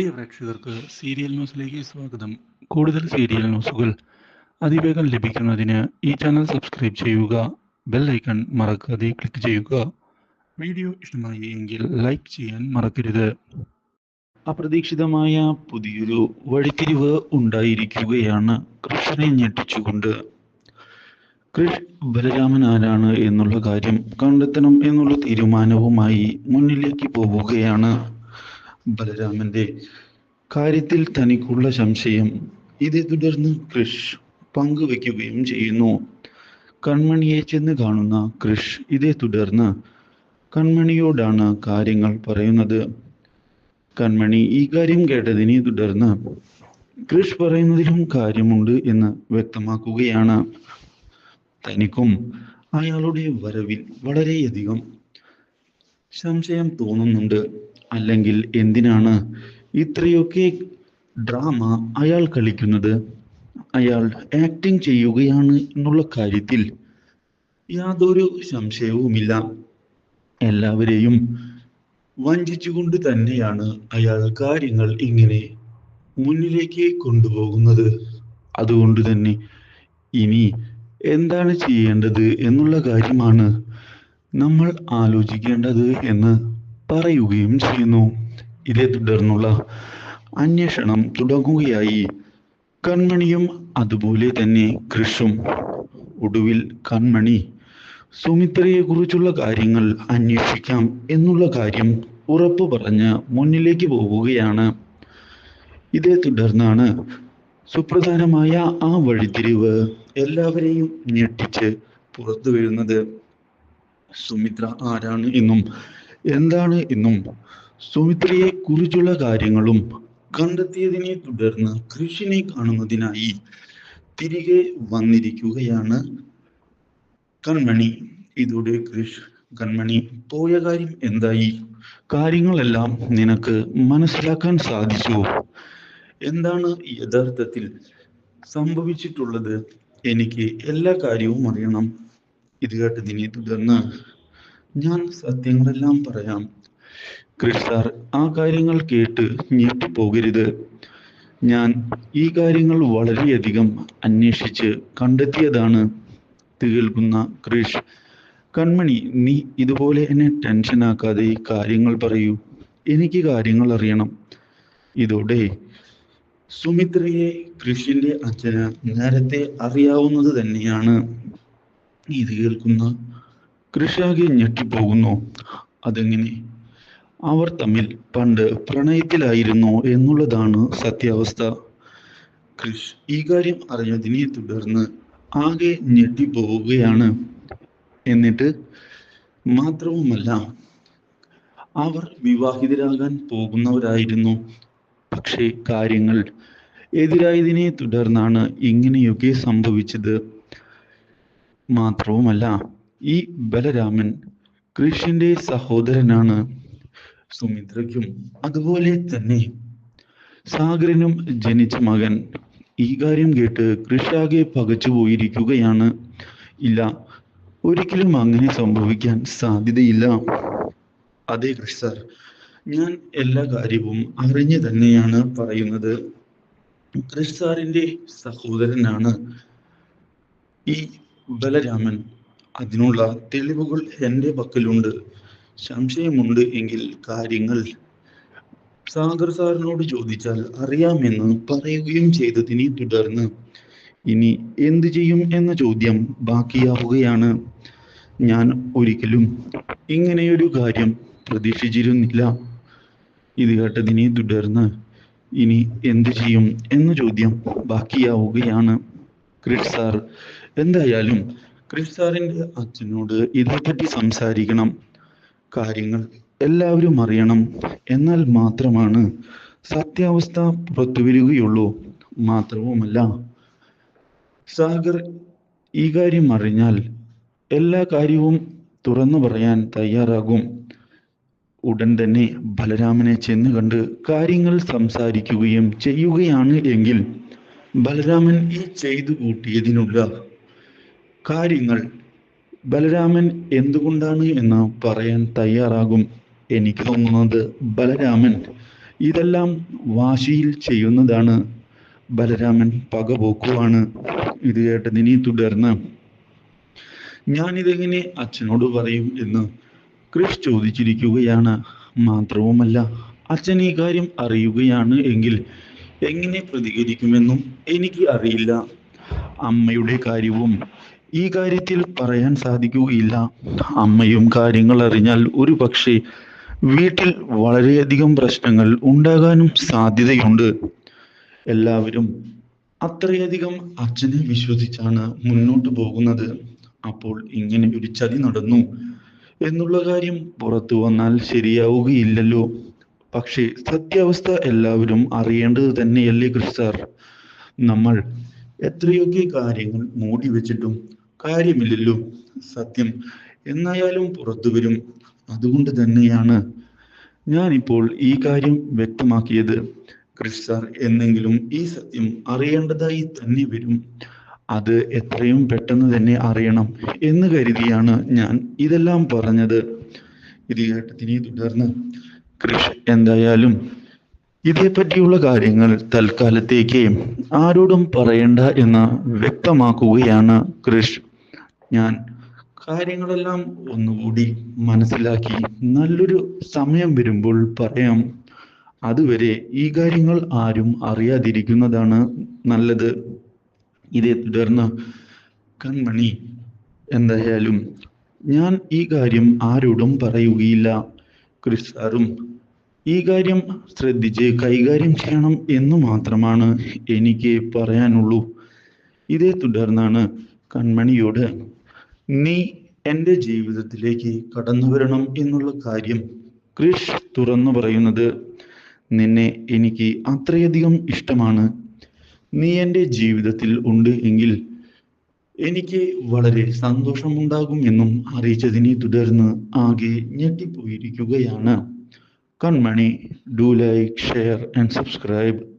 പ്രിയ പ്രേക്ഷകർക്ക് സീരിയൽ ന്യൂസിലേക്ക് സ്വാഗതം. കൂടുതൽ സീരിയൽ ന്യൂസുകൾ അതിവേഗം ലഭിക്കുന്നതിന് ഈ ചാനൽ സബ്സ്ക്രൈബ് ചെയ്യുക ബെൽ ഐക്കൺ മറക്കാതെ ക്ലിക്ക് ചെയ്യുക. വീഡിയോ ഇഷ്ടമായി എങ്കിൽ ലൈക്ക് ചെയ്യാൻ മറക്കരുത്. അപ്രതീക്ഷിതമായ പുതിയൊരു വഴിത്തിരിവ് ഉണ്ടായിരിക്കുകയാണ് കൃഷ്ണനെ ഞെട്ടിച്ചുകൊണ്ട്. കൃഷ് ബലരാമൻ ആരാണ് എന്നുള്ള കാര്യം കണ്ടെത്തണം എന്നുള്ള തീരുമാനവുമായി മുന്നിലേക്ക് പോവുകയാണ്. ബലരാമന്റെ കാര്യത്തിൽ തനിക്കുള്ള സംശയം ഇതേ തുടർന്ന് കൃഷ് പങ്കുവെക്കുകയും ചെയ്യുന്നു. കൺമണിയെ ചെന്ന് കാണുന്ന കൃഷ് ഇതേ തുടർന്ന് കൺമണിയോടാണ് കാര്യങ്ങൾ പറയുന്നത്. കൺമണി ഈ കാര്യം കേട്ടതിനെ തുടർന്ന് കൃഷ് പറയുന്നതിലും കാര്യമുണ്ട് എന്ന് വ്യക്തമാക്കുകയാണ്. തനിക്കും അയാളുടെ വരവിൽ വളരെയധികം സംശയം തോന്നുന്നുണ്ട്. അല്ലെങ്കിൽ എന്തിനാണ് ഇത്രയൊക്കെ ഡ്രാമ അയാൾ കളിക്കുന്നത്? അയാൾ ആക്ടിങ് ചെയ്യുകയാണ് എന്നുള്ള കാര്യത്തിൽ യാതൊരു സംശയവുമില്ല. എല്ലാവരെയും വഞ്ചിച്ചുകൊണ്ട് തന്നെയാണ് അയാൾ കാര്യങ്ങൾ ഇങ്ങനെ മുന്നിലേക്ക് കൊണ്ടുപോകുന്നത്. അതുകൊണ്ട് തന്നെ ഇനി എന്താണ് ചെയ്യേണ്ടത് എന്നുള്ള കാര്യമാണ് നമ്മൾ ആലോചിക്കേണ്ടത് എന്ന് പറയുകയും ചെയ്യുന്നു. ഇതേ തുടർന്നുള്ള അന്വേഷണം തുടങ്ങുകയായി. കൺമണിയും അതുപോലെ തന്നെ കൃഷും. ഒടുവിൽ കൺമണി സുമിത്രയെ കുറിച്ചുള്ള കാര്യങ്ങൾ അന്വേഷിക്കാം എന്നുള്ള കാര്യം ഉറപ്പു പറഞ്ഞ് മുന്നിലേക്ക് പോവുകയാണ്. ഇതേ തുടർന്നാണ് സുപ്രധാനമായ ആ വഴിത്തിരിവ് എല്ലാവരെയും ഞെട്ടിച്ച് പുറത്തു വരുന്നത്. സുമിത്ര ആരാണ് എന്നും എന്താണ് എന്നും സുമിത്രയെ കുറിച്ചുള്ള കാര്യങ്ങളും കണ്ടെത്തിയതിനെ തുടർന്ന് കൃഷിനെ കാണുന്നതിനായി തിരികെ വന്നിരിക്കുകയാണ് കൺമണി. ഇതോടെ കൃഷ് കൺമണി പോയ കാര്യം എന്തായി? കാര്യങ്ങളെല്ലാം നിനക്ക് മനസ്സിലാക്കാൻ സാധിച്ചു. എന്താണ് യഥാർത്ഥത്തിൽ സംഭവിച്ചിട്ടുള്ളത്? എനിക്ക് എല്ലാ കാര്യവും അറിയണം. ഇത് കേട്ടതിനെ തുടർന്ന് ഞാൻ സത്യങ്ങളെല്ലാം പറയാം. കൃഷ് ആ കാര്യങ്ങൾ കേട്ട് ഞെട്ടിപ്പോകരുത്. ഞാൻ ഈ കാര്യങ്ങൾ വളരെയധികം അന്വേഷിച്ച് കണ്ടെത്തിയതാണ് കേൾക്കുന്ന കൃഷ്. കൺമണി നീ ഇതുപോലെ എന്നെ ടെൻഷനാക്കാതെ കാര്യങ്ങൾ പറയൂ. എനിക്ക് കാര്യങ്ങൾ അറിയണം. ഇതോടെ സുമിത്രയെ കൃഷിന്റെ അച്ഛന് നേരത്തെ അറിയാവുന്നത് തന്നെയാണ്. ഇത് കേൾക്കുന്ന കൃഷാകെ ഞെട്ടിപ്പോകുന്നു. അതെങ്ങനെ? അവർ തമ്മിൽ പണ്ട് പ്രണയത്തിലായിരുന്നു എന്നുള്ളതാണ് സത്യാവസ്ഥ. കൃഷ് ഈ കാര്യം അറിഞ്ഞതിനെ തുടർന്ന് ആകെ ഞെട്ടിപ്പോവുകയാണ്. എന്നിട്ട് മാത്രവുമല്ല അവർ വിവാഹിതരാകാൻ പോകുന്നവരായിരുന്നു. പക്ഷേ കാര്യങ്ങൾ എതിരായതിനെ തുടർന്നാണ് ഇങ്ങനെയൊക്കെ സംഭവിച്ചത്. മാത്രവുമല്ല ഈ ബലരാമൻ കൃഷ്ണന്റെ സഹോദരനാണ് സുമിത്രയ്ക്കും അതുപോലെ തന്നെ സാഗരനും ജനിച്ച മകൻ. ഈ കാര്യം കേട്ട് കൃഷാകെ പകച്ചു പോയിരിക്കുകയാണ്. ഇല്ല ഒരിക്കലും അങ്ങനെ സംഭവിക്കാൻ സാധ്യതയില്ല. അതെ കൃഷ് സാർ ഞാൻ എല്ലാ കാര്യവും അറിഞ്ഞു തന്നെയാണ് പറയുന്നത്. കൃഷ് സാറിന്റെ സഹോദരനാണ് ഈ ബലരാമൻ. അതിനുള്ള തെളിവുകൾ എന്റെ പക്കലുണ്ട്. സംശയമുണ്ട് എങ്കിൽ കാര്യങ്ങൾ. സാഗർ സാറിനോട് ചോദിച്ചാൽ അറിയാമെന്ന് പറയുകയും ചെയ്തതിനെ തുടർന്ന് ഇനി എന്തു ചെയ്യും എന്ന ചോദ്യം ബാക്കിയാവുകയാണ്. ഞാൻ ഒരിക്കലും ഇങ്ങനെയൊരു കാര്യം പ്രതീക്ഷിച്ചിരുന്നില്ല. ഇത് കേട്ടതിനെ തുടർന്ന് ഇനി എന്തു ചെയ്യും? എന്ന ചോദ്യം ബാക്കിയാവുകയാണ്. ക്രിഷ് സാർ എന്തായാലും ക്രിഷ് സാറിന്റെ അച്ഛനോട് ഇതേപ്പറ്റി സംസാരിക്കണം. കാര്യങ്ങൾ എല്ലാവരും അറിയണം. എന്നാൽ മാത്രമാണ് സത്യാവസ്ഥ പുറത്തു വരികയുള്ളൂ മാത്രവുമല്ല സാഗർ ഈ കാര്യം അറിഞ്ഞാൽ എല്ലാ കാര്യവും തുറന്നു പറയാൻ തയ്യാറാകും. ഉടൻ തന്നെ ബലരാമനെ ചെന്ന് കണ്ട് കാര്യങ്ങൾ സംസാരിക്കുകയും ചെയ്യുകയാണ് എങ്കിൽ ബലരാമൻ ഈ ചെയ്തു കൂട്ടിയതിനുള്ള കാര്യങ്ങൾ ബലരാമൻ എന്തുകൊണ്ടാണ് എന്ന് പറയാൻ തയ്യാറാകും എനിക്ക് തോന്നുന്നത്. ബലരാമൻ ഇതെല്ലാം വാശിയിൽ ചെയ്യുന്നതാണ്. ബലരാമൻ പകപോക്കുവാണ്. ഇത് കേട്ടതിനെ തുടർന്ന് ഞാനിതെങ്ങനെ അച്ഛനോട് പറയും എന്ന് ക്രിസ് ചോദിച്ചിരിക്കുകയാണ്. മാത്രവുമല്ല അച്ഛൻ ഈ കാര്യം അറിയുകയാണ് എങ്കിൽ എങ്ങനെ പ്രതികരിക്കുമെന്നും എനിക്ക് അറിയില്ല. അമ്മയുടെ കാര്യവും ഈ കാര്യത്തിൽ പറയാൻ സാധിക്കുകയില്ല. അമ്മയും കാര്യങ്ങൾ അറിഞ്ഞാൽ ഒരു പക്ഷേ വീട്ടിൽ വളരെയധികം പ്രശ്നങ്ങൾ ഉണ്ടാകാനും സാധ്യതയുണ്ട്. എല്ലാവരും അത്രയധികം അച്ഛനെ വിശ്വസിച്ചാണ് മുന്നോട്ട് പോകുന്നത്. അപ്പോൾ ഇങ്ങനെ ഒരു ചതി നടന്നു എന്നുള്ള കാര്യം പുറത്തു വന്നാൽ ശരിയാവുകയില്ലല്ലോ. പക്ഷേ സത്യാവസ്ഥ എല്ലാവരും അറിയേണ്ടത് തന്നെയല്ലേ ക്രിസ്താർ നമ്മൾ എത്രയൊക്കെ കാര്യങ്ങൾ മൂടി വെച്ചിട്ടും കാര്യമില്ലല്ലോ. സത്യം. എന്നായാലും പുറത്തു വരും. അതുകൊണ്ട് തന്നെയാണ് ഞാനിപ്പോൾ ഈ കാര്യം വ്യക്തമാക്കിയത്. ക്രിസ്താർ എന്നെങ്കിലും ഈ സത്യം അറിയേണ്ടതായി തന്നെ വരും. അത് എത്രയും പെട്ടെന്ന് തന്നെ അറിയണം എന്ന് കരുതിയാണ് ഞാൻ ഇതെല്ലാം പറഞ്ഞത്. ഇത് കേട്ടതിനെ തുടർന്ന് കൃഷ് എന്തായാലും ഇതേപ്പറ്റിയുള്ള കാര്യങ്ങൾ തൽക്കാലത്തേക്ക് ആരോടും പറയണ്ട എന്ന് വ്യക്തമാക്കുകയാണ് കൃഷ് ഞാൻ കാര്യങ്ങളെല്ലാം ഒന്നുകൂടി മനസ്സിലാക്കി നല്ലൊരു സമയം വരുമ്പോൾ പറയാം. അതുവരെ ഈ കാര്യങ്ങൾ ആരും അറിയാതിരിക്കുന്നതാണ് നല്ലത്. ഇതേ തുടർന്ന് കൺമണി എന്തായാലും ഞാൻ ഈ കാര്യം ആരോടും പറയുകയില്ല. ക്രിസ് സാറും ഈ കാര്യം ശ്രദ്ധിച്ച് കൈകാര്യം ചെയ്യണം എന്ന് മാത്രമാണ് എനിക്ക് പറയാനുള്ളൂ. ഇതേ തുടർന്നാണ് കൺമണിയോട് നീ എന്റെ ജീവിതത്തിലേക്ക് കടന്നു വരണം എന്നുള്ള കാര്യം ക്രിഷ് തുറന്നു പറയുന്നത് നിന്നെ എനിക്ക് അത്രയധികം ഇഷ്ടമാണ്. നീ എന്റെ ജീവിതത്തിൽ ഉണ്ട് എങ്കിൽ എനിക്ക് വളരെ സന്തോഷമുണ്ടാകും എന്നും അറിയിച്ചതിനെ തുടർന്ന് ആകെ ഞെട്ടിപ്പോയിരിക്കുകയാണ്. Kanmani do like share and subscribe.